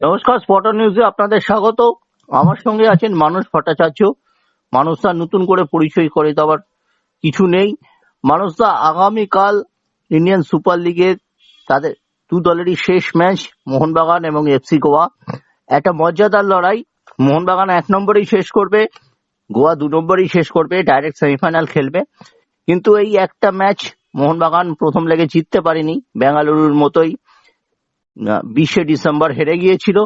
নমস্কার স্পটার নিউজে আপনাদের স্বাগত আমার সঙ্গে আছেন মানুষ ভট্টাচার্য। মানুষদা নতুন করে পরিচয় করে দেওয়ার কিছু নেই। মানুষদা আগামীকাল ইন্ডিয়ান সুপার লিগের তাদের দু দলেরই শেষ ম্যাচ, মোহনবাগান এবং এফসি গোয়া। একটা মর্যাদার লড়াই। মোহনবাগান এক নম্বরেই শেষ করবে, গোয়া দু নম্বরেই শেষ করবে, ডাইরেক্ট সেমিফাইনাল খেলবে। কিন্তু এই একটা ম্যাচ মোহনবাগান প্রথম লেগে জিততে পারেনি, বেঙ্গালুরুর মতোই। বিশে ডিসেম্বর হেরে গিয়েছিল।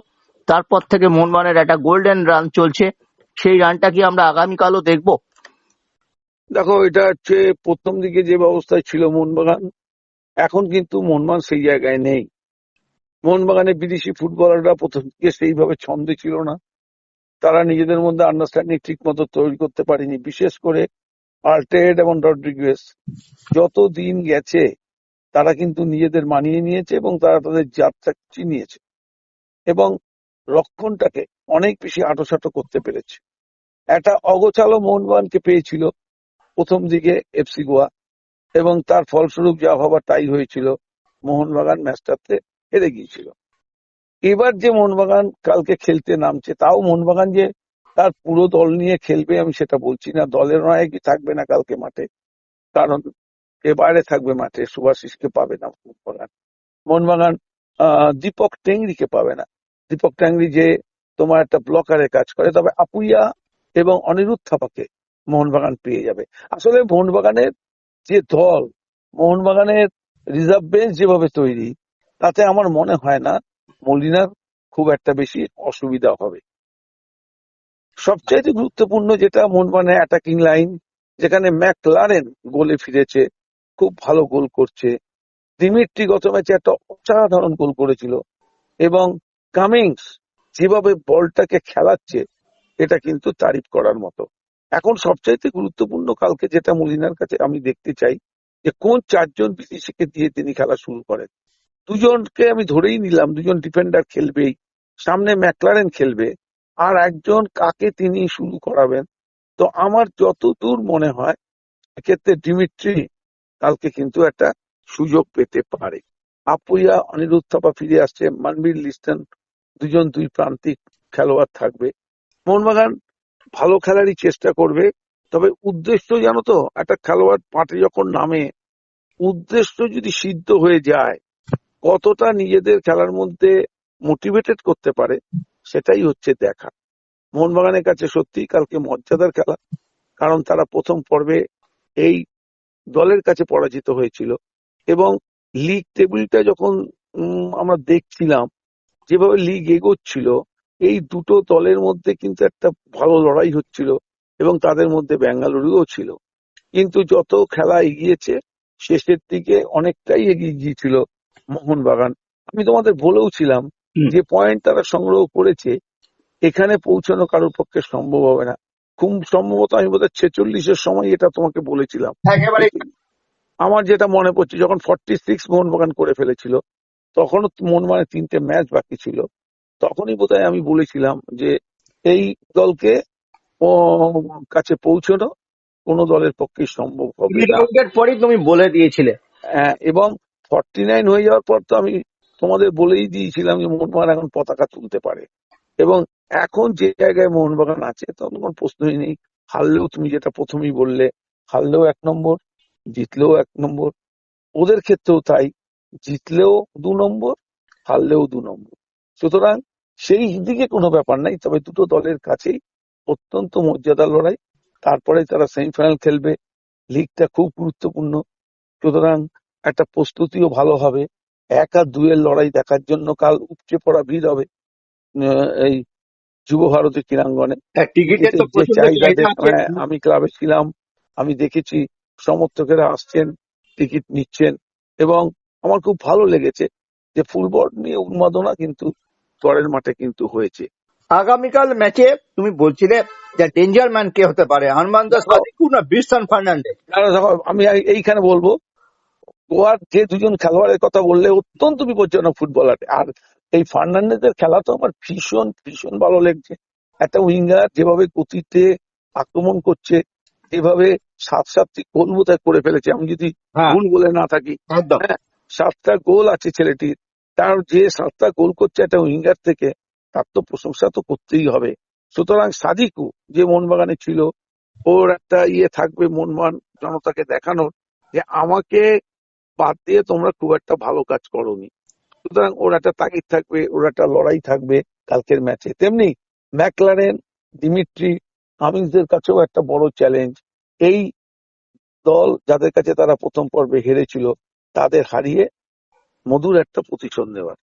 তারপর থেকে মোহনবাগানের একটা গোল্ডেন রান চলছে। সেই রানটা কি আমরা আগামীকালও দেখব? দেখো, এটা হচ্ছে প্রথম দিকে যে ব্যবস্থায় ছিল মোহনবাগান, এখন কিন্তু মোহনবাগান সেই জায়গায় নেই। মোহনবাগানে বিদেশি ফুটবলাররা প্রথম দিকে সেইভাবে ছন্দে ছিল না। তারা নিজেদের মধ্যে আন্ডারস্ট্যান্ডিং ঠিক মতো তৈরি করতে পারেনি। বিশেষ করে আল্টেড এবং রড্রিগুয়েস যত দিন গেছে তারা কিন্তু নিজেদের মানিয়ে নিয়েছে এবং তারা তাদের যাত্রা চিনিয়েছে এবং রক্ষণটাকে অনেক বেশি আটোসাটো করতে পেরেছে। একটা অগোছালো মোহনবাগানকে পেয়েছিল প্রথম দিকে এফসি গোয়া এবং তার ফলস্বরূপ যা হবার তাই হয়েছিল, মোহনবাগান ম্যাচটাতে হেরে গিয়েছিল। এবার যে মোহনবাগান কালকে খেলতে নামছে, তাও মোহনবাগান যে তার পুরো দল নিয়ে খেলবে আমি সেটা বলছি না, দলের নায়কই থাকবে না কালকে মাঠে? কারণ এ বাইরে থাকবে মাঠে সুভাশিসকে পাবে না মোহনবাগান মোহনবাগান দীপক টেংরিকে পাবে না। দীপক টেংরি যে তোমার একটা ব্লকারে কাজ করে, তবে আপুইয়া এবং অনিরুদ্ধ থাপাকে মোহনবাগান পেয়ে যাবে। আসলে মোহনবাগানের যে দল মোহনবাগানের রিজার্ভ বেঞ্চ যেভাবে তৈরি, তাতে আমার মনে হয় না মলিনার খুব একটা বেশি অসুবিধা হবে। সবচাইতে গুরুত্বপূর্ণ যেটা মোহনবাগানের অ্যাটাকিং লাইন যেখানে ম্যাকলারেন গোলে ফিরেছে খুব ভালো গোল করছে। দিমিত্রি গত ম্যাচে একটা অসাধারণ গোল করেছিল এবং কামিংস যেভাবে বলটাকে খেলাচ্ছে, এটা কিন্তু তারিফ করার মতো। এখন সবচাইতে গুরুত্বপূর্ণ কালকে যেটা মলিনার কাছে আমি দেখতে চাই, যে কোন চারজন বিদেশিকে দিয়ে তিনি খেলা শুরু করেন। দুজনকে আমি ধরেই নিলাম, দুজন ডিফেন্ডার খেলবেই, সামনে ম্যাকলারেন খেলবে, আর একজন কাকে তিনি শুরু করাবেন। তো আমার যতদূর মনে হয়, এক্ষেত্রে ডিমিট্রি কালকে কিন্তু একটা সুযোগ পেতে পারে। আপুইয়া অনিরুদ্ধ থাপা ফিরে আসছে। মানবীর লিস্টন দুজন দুই প্রান্তিক খেলোয়াড় থাকবে। মোহনবাগান ভালো খেলারই চেষ্টা করবে। তবে উদ্দেশ্য জানো তো, একটা খেলোয়াড় মাঠে যখন নামে, উদ্দেশ্য যদি সিদ্ধ হয়ে যায়, কতটা নিজেদের খেলার মধ্যে মোটিভেটেড করতে পারে, সেটাই হচ্ছে দেখা। মোহনবাগানের কাছে সত্যি কালকে মর্যাদার খেলা, কারণ তারা প্রথম পর্বে এই দলের কাছে পরাজিত হয়েছিল এবং লিগ টেবিলটা যখন আমরা দেখছিলাম যেভাবে লিগ এগোচ্ছিল এই দুটো দলের মধ্যে কিন্তু একটা ভালো লড়াই হচ্ছিল এবং তাদের মধ্যে বেঙ্গালুরুও ছিল। কিন্তু যত খেলা এগিয়েছে শেষের দিকে অনেকটাই এগিয়ে গিয়েছিল মোহনবাগান। আমি তোমাদের বলেও ছিলাম যে পয়েন্ট তারা সংগ্রহ করেছে এখানে পৌঁছানো কারোর পক্ষে সম্ভব হবে না। খুব সম্ভবত আমি বোধহয় ছেচল্লিশের সময় এটা তোমাকে বলেছিলাম। আমার যেটা মনে পড়ছে যখন ফর্টি সিক্স মোহনবাগান করে ফেলেছিল তখন মন মোহনবাগানের তিনটে ম্যাচ বাকি ছিল তখনই বোধহয় আমি বলেছিলাম যে এই দলকে কাছে পৌঁছানো কোন দলের পক্ষে সম্ভব হবে পরেই তুমি বলে দিয়েছিলে। হ্যাঁ, এবং ফর্টি নাইন হয়ে যাওয়ার পর তো আমি তোমাদের বলেই দিয়েছিলাম যে মোহনবাগান এখন পতাকা তুলতে পারে। এবং এখন যে জায়গায় মোহনবাগান আছে, তখন কোনো প্রশ্নই নেই। হারলেও তুমি যেটা প্রথমেই বললে, হারলেও এক নম্বর, জিতলেও এক নম্বর। ওদের ক্ষেত্রেও তাই, জিতলেও দু নম্বর, হারলেও দু নম্বর। সুতরাং সেই দিকে কোনো ব্যাপার নাই, তবে দুটো দলের কাছেই অত্যন্ত মর্যাদার লড়াই। তারপরে তারা সেমিফাইনাল খেলবে, লিগটা খুব গুরুত্বপূর্ণ। সুতরাং একটা প্রস্তুতিও ভালো হবে। এক আর দুয়ের লড়াই দেখার জন্য কাল উপচে পড়া ভিড় হবে। এই যুব ভারতী ক্রীড়াঙ্গনে টিকিটের তো যে প্রচণ্ড চাহিদা চাহিদা দেখ- আছে। হ্যাঁ, আমি ক্লাবে ছিলাম আমি দেখেছি সমর্থকেরা আসছেন টিকিট নিচ্ছেন এবং আমার খুব ভালো লেগেছে যে ফুটবল নিয়ে উন্মাদনা কিন্তু গড়ের মাঠে কিন্তু হয়েছে। আগামীকাল ম্যাচে তুমি বলছিলে যে ডেঞ্জার ম্যান কে হতে পারে হনুমান দাস না বিরসান ফার্নান্ডেজ আমি এইখানে বলব গোয়ার যে দুজন খেলোয়াড়ের কথা বললে অত্যন্ত বিপজ্জনক ফুটবলার। আর এই ফার্নান্ডেজের খেলা তো আমার ভীষণ ভীষণ ভালো লাগছে। একটা উইঙ্গার যেভাবে গতিতে আক্রমণ করছে যেভাবে সাত সাতটি গোল বোধহয় করে ফেলেছে আমি যদি হ্যাঁ। ভুল বলে না থাকি। সাতটা গোল আছে ছেলেটির। তার যে সাতটা গোল করছে একটা উইঙ্গার থেকে তার তো প্রশংসা তো করতেই হবে। সুতরাং সাদিকু যে মোহনবাগানে ছিল ওর একটা ইয়ে থাকবে মনমান জনতাকে দেখানোর যে আমাকে বাদ দিয়ে তোমরা খুব একটা ভালো কাজ করোনি। সুতরাং ওর একটা তাগিদ থাকবে, ওর একটা লড়াই থাকবে কালকের ম্যাচে তেমনি ম্যাকলারেন ডিমিট্রি কামিন্সদের কাছেও একটা বড় চ্যালেঞ্জ এই দল যাদের কাছে তারা প্রথম পর্বে হেরেছিল, তাদের হারিয়ে মধুর একটা প্রতিশোধ নেওয়ার।